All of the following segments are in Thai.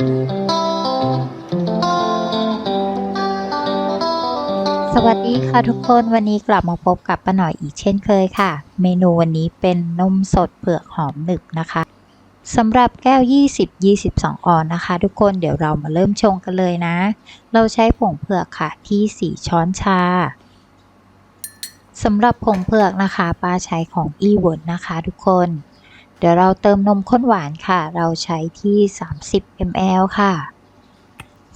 สวัสดีค่ะทุกคนวันนี้กลับมาพบกับป้าหน่อยอีกเช่นเคยค่ะ เมนูวันนี้เป็นนมสดเผือกหอมหนึบนะคะสำหรับแก้ว 20-22 ออนนะคะ ทุกคนเดี๋ยวเรามาเริ่มชงกันเลยนะ เราใช้ผงเผือกค่ะ ที่ 4 ช้อนชาสำหรับผงเผือกนะคะป้าใช้ของอีเวิร์ดนะคะ ทุกคน เดี๋ยวเราเติมนมข้นหวานค่ะ เราใช้ที่ 30 ml ค่ะ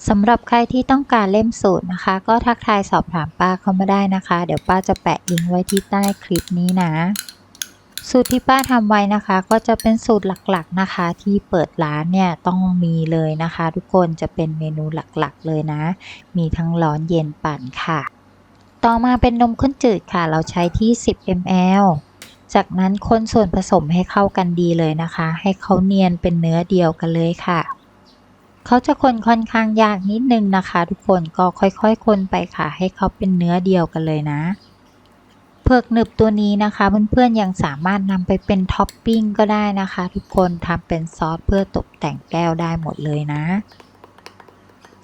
สำหรับใครที่ต้องการเล่มสูตรนะคะ ก็ทักทายสอบถามป้าเข้ามาได้นะคะ เดี๋ยวป้าจะแปะลิงก์ไว้ที่ใต้คลิปนี้นะ สูตรที่ป้าทำไว้นะคะ ก็จะเป็นสูตรหลักๆนะคะ ที่เปิดร้านเนี่ยต้องมีเลยนะคะ ทุกคนจะเป็นเมนูหลักๆเลยนะ มีทั้งร้อนเย็นปั่นค่ะ ต่อมาเป็นนมข้นจืดค่ะ เราใช้ที่ 10 ml จากนั้นคนส่วนผสมให้เข้ากันดีเลยนะคะ ให้เขาเนียนเป็นเนื้อเดียวกันเลยค่ะ เขาจะคนค่อนข้างยากนิดนึงนะคะ ทุกคนก็ค่อยๆ คนไปค่ะ ให้เขาเป็นเนื้อเดียวกันเลยนะเผือกหนึบตัวนี้นะคะเพื่อนๆยังสามารถนำไปเป็นท็อปปิ้งก็ได้นะคะ ทุกคนทำเป็นซอสเพื่อตกแต่งแก้วได้หมดเลยนะ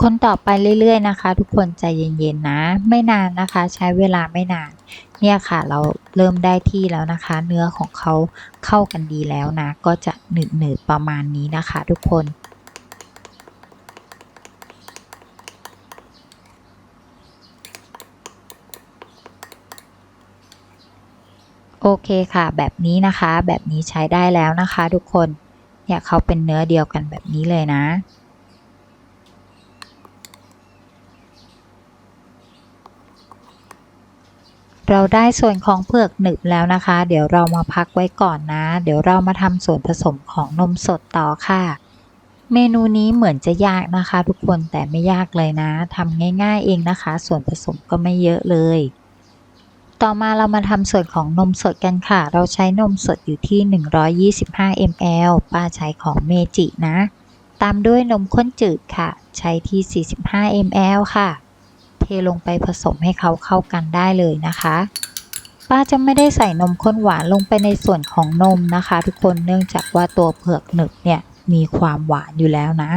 คนต่อไปเรื่อยๆนะคะ ทุกคนใจเย็นๆนะ ไม่นานนะคะ ใช้เวลาไม่นาน เนี่ยค่ะเราเริ่มได้ที่แล้วนะคะ เนื้อของเขาเข้ากันดีแล้วนะ ก็จะหนืดๆประมาณนี้นะคะ ทุกคนโอเคค่ะ แบบนี้นะคะ แบบนี้ใช้ได้แล้วนะคะ ทุกคนเนี่ยเขาเป็นเนื้อเดียวกันแบบนี้เลยนะ เราได้ส่วนของเผือกหนึบแล้วนะคะ เดี๋ยวเรามาพักไว้ก่อนนะ เดี๋ยวเรามาทำส่วนผสมของนมสดต่อค่ะ เมนูนี้เหมือนจะยากนะคะ ทุกคนแต่ไม่ยากเลยนะทำง่าย ๆ เองนะคะ ส่วนผสมก็ไม่เยอะเลย ต่อมาเรามาทำส่วนของนมสดกันค่ะ เราใช้นมสดอยู่ที่ 125 ml ป้าใช้ของเมจินะ ตามด้วยนมข้นจืดค่ะ ใช้ที่ 45 ml ค่ะ ลงไปผสมให้เขาเข้ากันได้เลยนะคะ ป้าจะไม่ได้ใส่นมข้นหวานลงไปในส่วนของนมนะคะ ทุกคนเนื่องจากว่าตัวเผือกหนึบเนี่ยมีความหวานอยู่แล้วนะ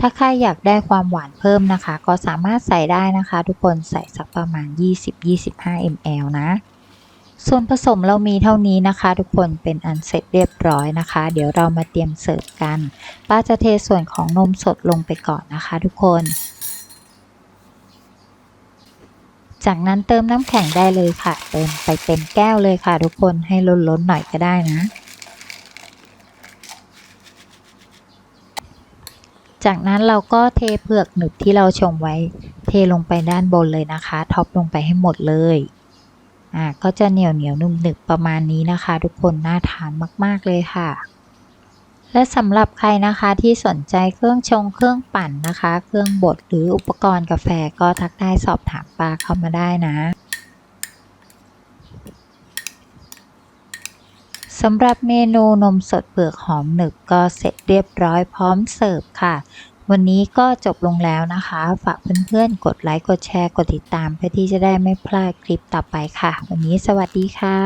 ถ้าใครอยากได้ความหวานเพิ่มนะคะ ก็สามารถใส่ได้นะคะ ทุกคนใส่สักประมาณ 20-25 ml นะส่วนผสมเรามีเท่านี้นะคะ ทุกคนเป็นอันเสร็จเรียบร้อยนะคะ เดี๋ยวเรามาเตรียมเสิร์ฟกัน ป้าจะเทส่วนของนมสดลงไปก่อนนะคะ ทุกคน จากนั้นเติมน้ำแข็งได้เลยค่ะ เติมไปเต็มแก้วเลยค่ะ ทุกคนให้ล้นๆหน่อยก็ได้นะ จากนั้นเราก็เทเผือกหนึบที่เราชงไว้ เทลงไปด้านบนเลยนะคะ ท็อปลงไปให้หมดเลยอ่าก็จะเหนียวเหนียวนุ่มหนึบประมาณนี้นะคะ ทุกคนน่าทานมาก ๆเลยค่ะ และสำหรับใครนะคะที่สนใจเครื่องชงเครื่องปั่นนะคะ เครื่องบดหรืออุปกรณ์กาแฟก็ทักได้สอบถามปลาเข้ามาได้นะสำหรับเมนูนมสดเปลือกหอมหนึบก็เสร็จเรียบร้อยพร้อมเสิร์ฟค่ะ วันนี้ก็จบลงแล้วนะคะ ฝากเพื่อนๆ กดไลค์ กดแชร์ กดติดตามเพื่อที่จะได้ไม่พลาดคลิปต่อไปค่ะ วันนี้สวัสดีค่ะ